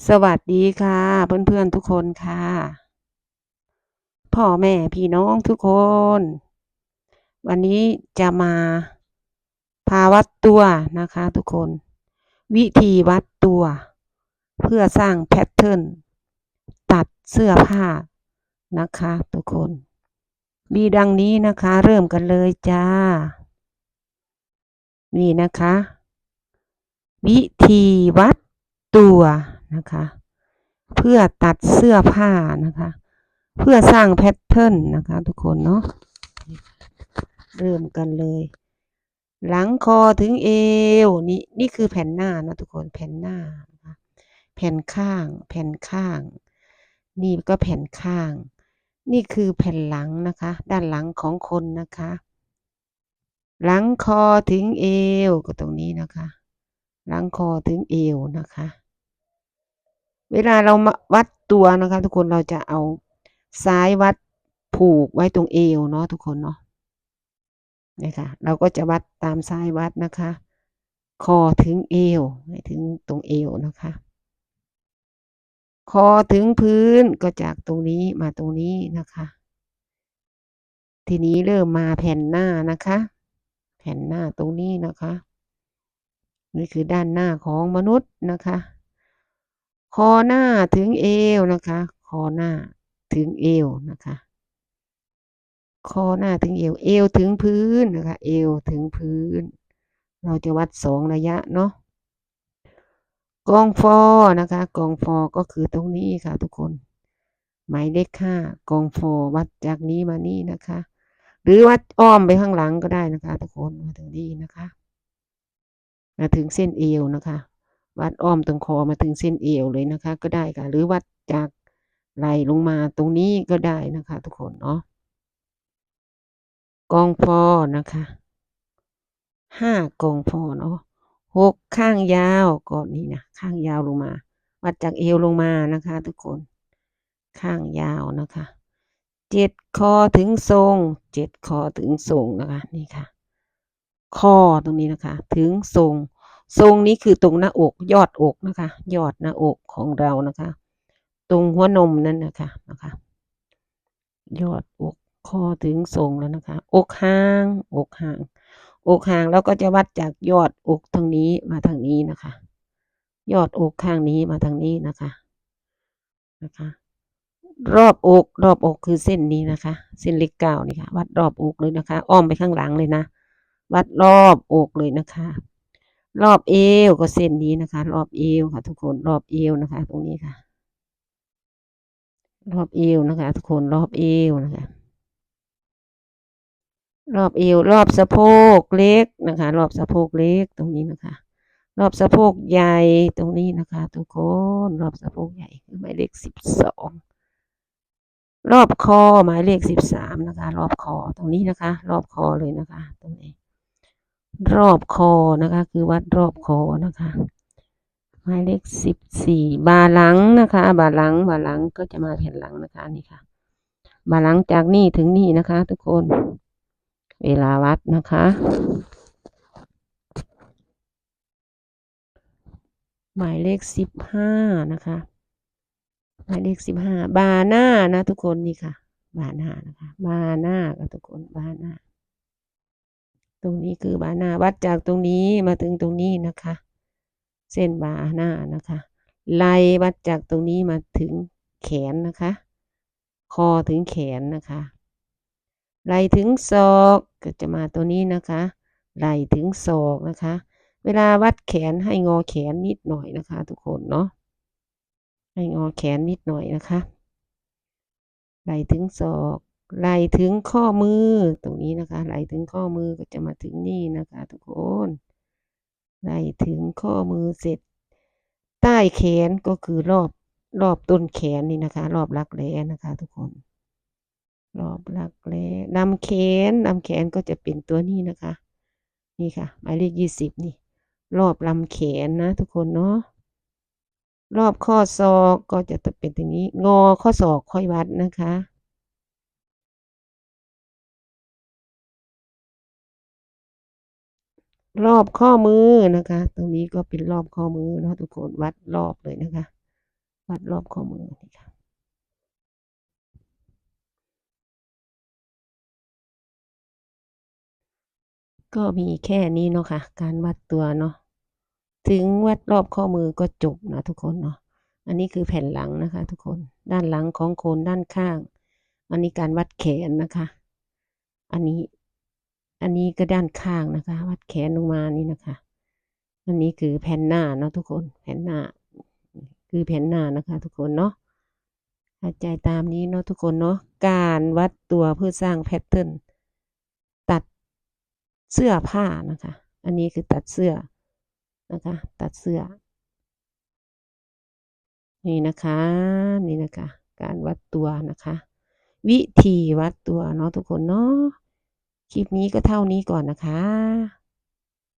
สวัสดีค่ะ เพื่อนๆทุกคนค่ะ พ่อแม่พี่น้องทุกคน วันนี้จะมาพาวัดตัวนะคะทุกคน วิธีวัดตัว เพื่อสร้างแพทเทิร์นตัดเสื้อผ้านะคะทุกคน มีดังนี้นะคะเริ่มกันเลยจ้า นี่นะคะ วิธีวัดตัว นะคะ เพื่อตัดเสื้อผ้านะคะ เพื่อสร้างแพทเทิร์นนะคะทุกคนเนาะเริ่มกันเลย หลังคอถึงเอวนี่นี่คือแผ่นหน้านะทุกคนแผ่นหน้านะคะแผ่นข้าง แผ่นข้าง นี่ก็แผ่นข้าง นี่คือแผ่นหลังนะคะ ด้านหลังของคนนะคะ หลังคอถึงเอวก็ตรงนี้นะคะ หลังคอถึงเอวนะคะ เวลาเรามาวัดตัวนะคะ ทุกคนเราจะเอาซ้ายวัดผูกไว้ตรงเอวเนาะทุกคนเนาะนี่ค่ะเราก็จะวัดตามซ้ายวัดนะคะ คอถึงเอวถึงตรงเอวนะคะ คอถึงพื้นก็จากตรงนี้มาตรงนี้นะคะ ทีนี้เริ่มมาแผ่นหน้านะคะ แผ่นหน้าตรงนี้นะคะ นี่คือด้านหน้าของมนุษย์นะคะ คอหน้าถึงเอวนะคะ คอหน้าถึงเอวนะคะ คอหน้าถึงเอว เอวถึงพื้นนะคะ เอวถึงพื้น เราจะวัดสองระยะเนาะ กองฟอนะคะ กองฟอก็คือตรงนี้ค่ะทุกคน หมายเลขห้ากองฟอวัดจากนี้มานี่นะคะ หรือวัดอ้อมไปข้างหลังก็ได้นะคะ ทุกคนมาถึงนี้นะคะ มาถึงเส้นเอวนะคะ วัดอ้อมตรงคอมาถึงเส้นเอวเลยนะคะ ก็ได้ค่ะ หรือวัดจากไหลลงมาตรงนี้ก็ได้นะคะ ทุกคนเนาะกองฟอนะคะห้ากองฟอเนาะหกข้างยาวก่อนนี้นะข้างยาวลงมา วัดจากเอวลงมานะคะ ทุกคนข้างยาวนะคะเจ็ดคอถึงทรงเจ็ดคอถึงทรงนะคะนี่ค่ะ คอตรงนี้นะคะ ถึงทรง ทรงนี้คือตรงหน้าอกยอดอกนะคะ ยอดหน้าอกของเรานะคะ ตรงหัวนมนั่นนะคะนะคะ ยอดอกคอถึงทรงแล้วนะคะ อกห่างอกห่างอกห่างแล้วก็จะวัดจากยอดอกทางนี้มาทางนี้นะคะ ยอดอกข้างนี้มาทางนี้นะคะนะคะ รอบอกรอบอกคือเส้นนี้นะคะ เส้นเล็กเก้านี่ค่ะ วัดรอบอกเลยนะคะ อ้อมไปข้างหลังเลยนะ วัดรอบอกเลยนะคะ รอบเอวก็เส้นนี้นะคะ รอบเอวค่ะ ทุกคนรอบเอวนะคะ ตรงนี้ค่ะ รอบเอวนะคะ ทุกคนรอบเอวนะคะ รอบเอวรอบสะโพกเล็กนะคะ รอบสะโพกเล็กตรงนี้นะคะ รอบสะโพกใหญ่ตรงนี้นะคะ ทุกคนรอบสะโพกใหญ่หมายเลขสิบสองรอบคอหมายเลขสิบสามนะคะ รอบคอตรงนี้นะคะ รอบคอเลยนะคะ ตรงนี้ รอบคอนะคะ คือวัดรอบคอนะคะหมายเลขสิบสี่บาหลังนะคะ บาหลังบาหลังก็จะมาแผ่นหลังนะคะนี่ค่ะ บาหลังจากนี่ถึงนี่นะคะ ทุกคน เวลาวัดนะคะหมายเลขสิบห้านะคะ หมายเลขสิบห้าบาหน้านะทุกคนนี่ค่ะ บาหน้านะคะ บาหน้ากับทุกคนบาหน้า ตรงนี้คือบาหน้าวัดจากตรงนี้มาถึงตรงนี้นะคะ เส้นบาหน้านะคะไล่วัดจากตรงนี้มาถึงแขนนะคะ คอถึงแขนนะคะไหลถึงศอกก็จะมาตัวนี้นะคะไหลถึงศอกนะคะ เวลาวัดแขนให้งอแขนนิดหน่อยนะคะ ทุกคนเนาะให้งอแขนนิดหน่อยนะคะไหลถึงศอก ไหลถึงข้อมือตรงนี้นะคะ ไหลถึงข้อมือก็จะมาถึงนี่นะคะ ทุกคนไหลถึงข้อมือเสร็จ ใต้แขนก็คือรอบรอบต้นแขนนี่นะคะ รอบรักแร้นะคะ ทุกคน รอบรักแร้นำแขนนำแขนก็จะเป็นตัวนี้นะคะ นี่ค่ะ หมายเลขยี่สิบนี่ รอบลำแขนนะ ทุกคนเนาะรอบข้อศอกก็จะเป็นตรงนี้ งอข้อศอกค่อยวัดนะคะ รอบข้อมือนะคะ ตรงนี้ก็เป็นรอบข้อมือเนาะทุกคนวัดรอบเลยนะคะ วัดรอบข้อมือนี่ค่ะก็มีแค่นี้เนาะค่ะ การวัดตัวเนาะถึงวัดรอบข้อมือก็จบนะทุกคนเนาะอันนี้คือแผ่นหลังนะคะ ทุกคนด้านหลังของโคนด้านข้าง อันนี้การวัดแขนนะคะ อันนี้ อันนี้ก็ด้านข้างนะคะ วัดแขนลงมานี่นะคะ อันนี้คือแผ่นหน้าเนาะทุกคนแผ่นหน้า คือแผ่นหน้านะคะทุกคนเนาะเข้าใจตามนี้เนาะทุกคนเนาะการวัดตัวเพื่อสร้างแพทเทิร์นตัดเสื้อผ้านะคะ อันนี้คือตัดเสื้อนะคะ ตัดเสื้อ นี่นะคะ นี่นะคะ การวัดตัวนะคะ วิธีวัดตัวเนาะทุกคนเนาะ คลิปนี้ก็เท่านี้ก่อนนะคะ